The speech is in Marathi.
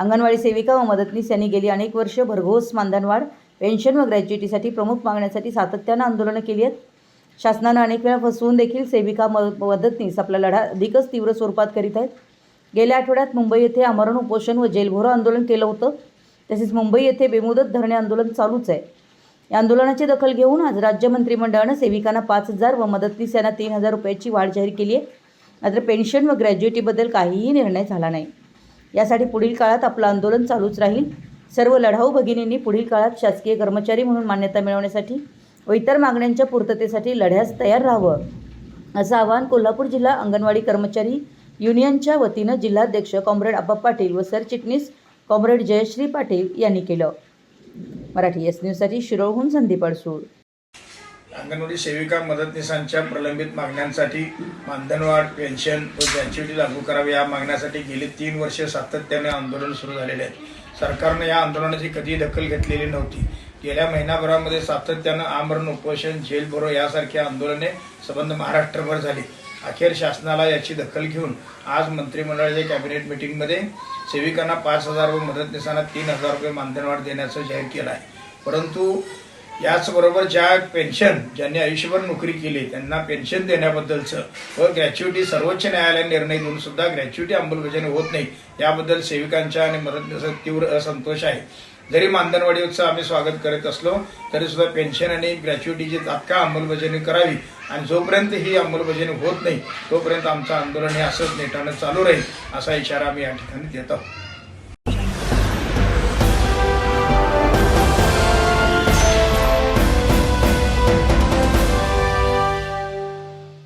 अंगणवाडी सेविका व मदतनीस यांनी गेली अनेक वर्ष भरघोस मानधनवाढ पेन्शन व ग्रॅज्युएटीसाठी प्रमुख मागण्यासाठी सातत्यानं आंदोलनं केली आहेत. शासनानं अनेक वेळा फसवून देखील सेविका म मदतनीस आपला लढा अधिकच तीव्र स्वरूपात करीत आहेत. गेल्या आठवड्यात मुंबई येथे आमरण उपोषण व जेलभरो आंदोलन केलं होतं. तसेच मुंबई येथे बेमुदत धरणे आंदोलन चालूच आहे. या आंदोलनाची दखल घेऊन आज राज्य मंत्रिमंडळानं सेविकांना पाच हजार व मदतनीस यांना तीन हजार रुपयाची वाढ जाहीर केली आहे. मात्र पेन्शन व ग्रॅज्युएटीबद्दल काहीही निर्णय झाला नाही. यासाठी पुढील काळात आपलं आंदोलन चालूच राहील. सर्व लढाऊ भगिनींनी पुढील काळात शासकीय कर्मचारी म्हणून मान्यता मिळवण्यासाठी व इतर मागण्यांच्या पूर्ततेसाठी लढ्यास तयार राहावं असं आवाहन कोल्हापूर जिल्हा अंगणवाडी कर्मचारी युनियनच्या वतीनं जिल्हाध्यक्ष कॉम्रेड आप्पा पाटील व सरचिटणीस कॉम्रेड जयश्री पाटील यांनी केलं. मराठी एस न्यूजसाठी शिरोळहून संदीप अडसूळ. अंगणवाडी सेविका मदतनीसांच्या प्रलंबित मागण्यांसाठी मानधनवाढ पेन्शन व ग्रॅच्युटी लागू करावी या मागण्यासाठी गेली तीन वर्षे सातत्याने आंदोलन सुरू झालेले आहे सरकारनं या आंदोलनाची कधी दखल घेतलेली नव्हती. गेल्या महिनाभरामध्ये सातत्यानं आमरण उपोषण जेल भरो यासारखी आंदोलने संबंध महाराष्ट्रभर झाली. अखेर शासनाला याची दखल घेऊन आज मंत्रिमंडळाच्या कॅबिनेट मिटिंगमध्ये सेविकांना पाच हजार व मदतनीसांना तीन हजार रुपये मानधनवाढ देण्याचं जाहीर केलं आहे. परंतु याचबरोबर ज्या पेन्शन ज्यांनी आयुष्यभर नोकरी केली त्यांना पेन्शन देण्याबद्दलचं व ग्रॅच्युटी सर्वोच्च न्यायालयाने निर्णय देऊन सुद्धा ग्रॅच्युटी अंमलबजावणी होत नाही याबद्दल सेविकांच्या आणि मदतनीचा तीव्र असंतोष आहे. जरी मानधनवाढीचं आम्ही स्वागत करत असलो तरी सुद्धा पेन्शन आणि ग्रॅच्युटीची तात्काळ अंमलबजावणी करावी आणि जोपर्यंत ही अंमलबजावणी होत नाही तोपर्यंत आमचं आंदोलन हे असंच नेटानं चालू राहील असा इशारा आम्ही या ठिकाणी देत आहोत.